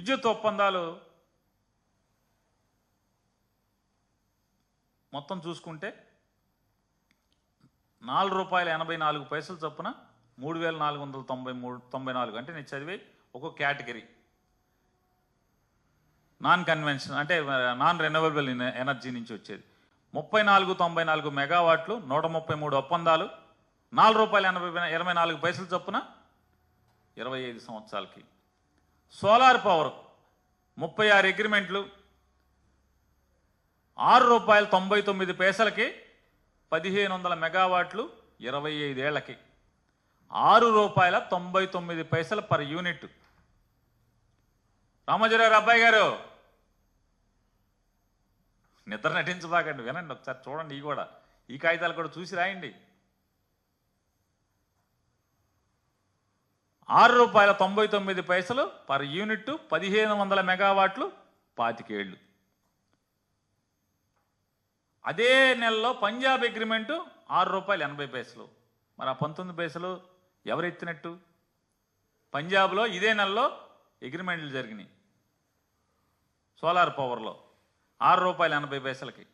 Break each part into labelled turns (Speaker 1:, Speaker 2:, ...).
Speaker 1: విద్యుత్ ఒప్పందాలు మొత్తం చూసుకుంటే నాలుగు రూపాయల ఎనభై నాలుగు పైసలు చొప్పున మూడు వేల నాలుగు వందల తొంభై మూడు తొంభై నాలుగు అంటే నేను చదివే ఒక కేటగిరీ. నాన్ కన్వెన్షన్ అంటే నాన్ రెన్యూవబుల్ ఎనర్జీ నుంచి వచ్చేది. ముప్పై నాలుగు తొంభై నాలుగు మెగావాట్లు నూట ముప్పై మూడు ఒప్పందాలు నాలుగు రూపాయల ఎనభై ఇరవై నాలుగు పైసలు చొప్పున ఇరవై ఐదు సంవత్సరాలకి. సోలార్ పవర్ ముప్పై ఆరు అగ్రిమెంట్లు ఆరు రూపాయల తొంభై తొమ్మిది పైసలకి పదిహేను వందల మెగావాట్లు ఇరవై ఐదేళ్ళకి ఆరు రూపాయల తొంభై తొమ్మిది పైసలు పర్ యూనిట్. రామోజీరావు అబ్బాయి గారు నిద్ర నటించబాకండి వినండి ఒకసారి చూడండి ఈ కూడా. ఈ కాగితాలు కూడా చూసి రాయండి. ఆరు రూపాయల తొంభై తొమ్మిది పైసలు పర్ యూనిట్ పదిహేను వందల మెగావాట్లు పాతికేళ్ళు. అదే నెలలో పంజాబ్ అగ్రిమెంటు ఆరు రూపాయలు ఎనభై పైసలు. మరి ఆ పంతొమ్మిది పైసలు ఎవరు ఎత్తినట్టు పంజాబ్లో ఇదే నెలలో అగ్రిమెంట్లు జరిగినాయి. సోలార్ పవర్లో ఆరు రూపాయలు ఎనభై పైసలకి.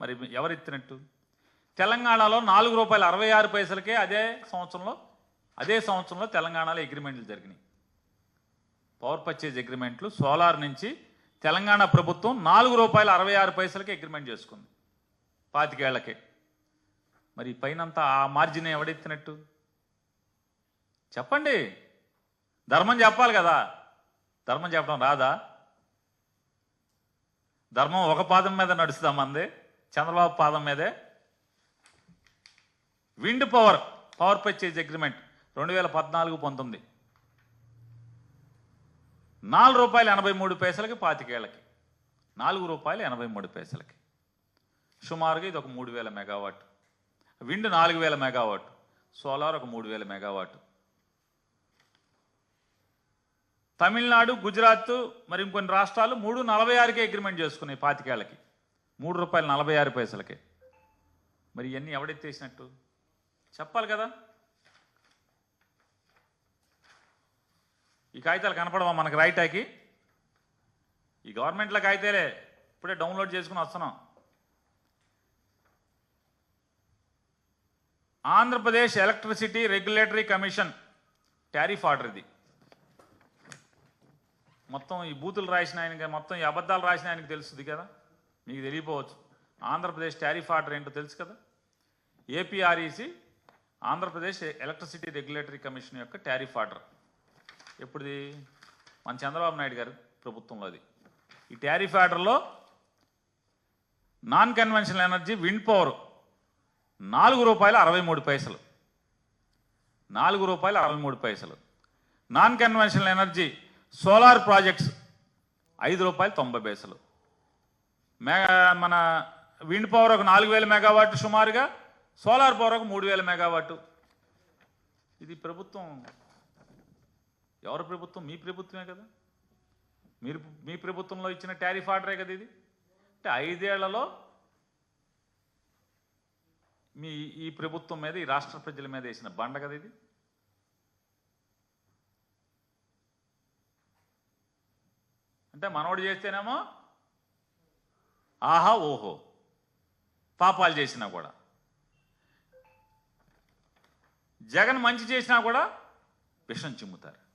Speaker 1: మరి ఎవరు ఎత్తినట్టు తెలంగాణలో నాలుగు రూపాయల అరవై ఆరు పైసలకే అదే సంవత్సరంలో అదే సంవత్సరంలో తెలంగాణలో అగ్రిమెంట్లు జరిగినాయి. పవర్ పర్చేజ్ అగ్రిమెంట్లు సోలార్ నుంచి తెలంగాణ ప్రభుత్వం నాలుగు రూపాయల అరవై ఆరు పైసలకి అగ్రిమెంట్ చేసుకుంది. పాతికేళ్ళకే. మరి పైనంతా ఆ మార్జిన్ ఎవడెత్తినట్టు? చెప్పండి. ధర్మం చెప్పాలి కదా. ధర్మం చెప్పడం రాదా? ధర్మం ఒక పాదం మీద నడుస్తుందా మంది? చంద్రబాబు పాదం మీదే? Wind power power purchase agreement రెండు వేల పద్నాలుగు పంతొమ్మిది. నాలుగు రూపాయలు ఎనభై మూడు పైసలకి పాతికేళ్ళకి నాలుగు రూపాయలు ఎనభై మూడు పైసలకి. సుమారుగా ఇది ఒక మూడు వేల మెగావాట్. విండ్ నాలుగు వేల మెగావాట్. సోలార్ ఒక మూడు వేల మెగావాట్. తమిళనాడు గుజరాత్ మరి ఇంకొన్ని రాష్ట్రాలు మూడు నలభై ఆరుకే అగ్రిమెంట్ చేసుకున్నాయి పాతికేళ్ళకి మూడు రూపాయలు నలభై ఆరు పైసలకి. మరి ఇవన్నీ ఎవడెత్తేసినట్టు? చెప్పాలి కదా. ఈ కాగితాలు కనపడవా మనకు రైటాకి ఈ గవర్నమెంట్లో కాగితాలే ఇప్పుడే డౌన్లోడ్ చేసుకుని వస్తున్నాం. Andhra Pradesh electricity regulatory commission tariff order ఇది. మొత్తం ఈ బూతులు రాసిన ఆయనకి మొత్తం ఈ అబద్ధాలు రాసిన ఆయనకి తెలుస్తుంది కదా? మీకు తెలియపోవచ్చు. ఆంధ్రప్రదేశ్ టారిఫ్ ఆర్డర్ ఏంటో తెలుసు కదా? APREC Andhra Pradesh electricity regulatory commission యొక్క టారిఫ్ ఆర్డర్. ఎప్పుడుది? మన చంద్రబాబు నాయుడు గారు ప్రభుత్వంలో అది. ఈ టారిఫ్ ఆర్డర్లో non conventional energy wind power నాలుగు రూపాయల అరవై మూడు పైసలు. నాలుగు రూపాయల అరవై మూడు పైసలు. Non conventional energy solar projects ఐదు రూపాయలు తొంభై పైసలు. మెగా మన విండ్ పవర్ ఒక నాలుగు వేల మెగావాట్ సుమారుగా సోలార్ పవర్ ఒక మూడు వేల మెగావాట్ ఇది ప్రభుత్వం ఎవరి ప్రభుత్వం? మీ ప్రభుత్వమే కదా. మీరు మీ ప్రభుత్వంలో ఇచ్చిన టారిఫ్ ఆర్డరే కదా ఇది. అంటే ఐదేళ్ళలో మీ ఈ ప్రభుత్వం మీద ఈ రాష్ట్ర ప్రజల మీద వేసిన బండ కదా ఇది. అంటే మనోడు చేస్తేనేమో ఆహా ఓహో పాపాలు చేసినా కూడా. జగన్ మంచి చేసినా కూడా విషం చిమ్ముతారు.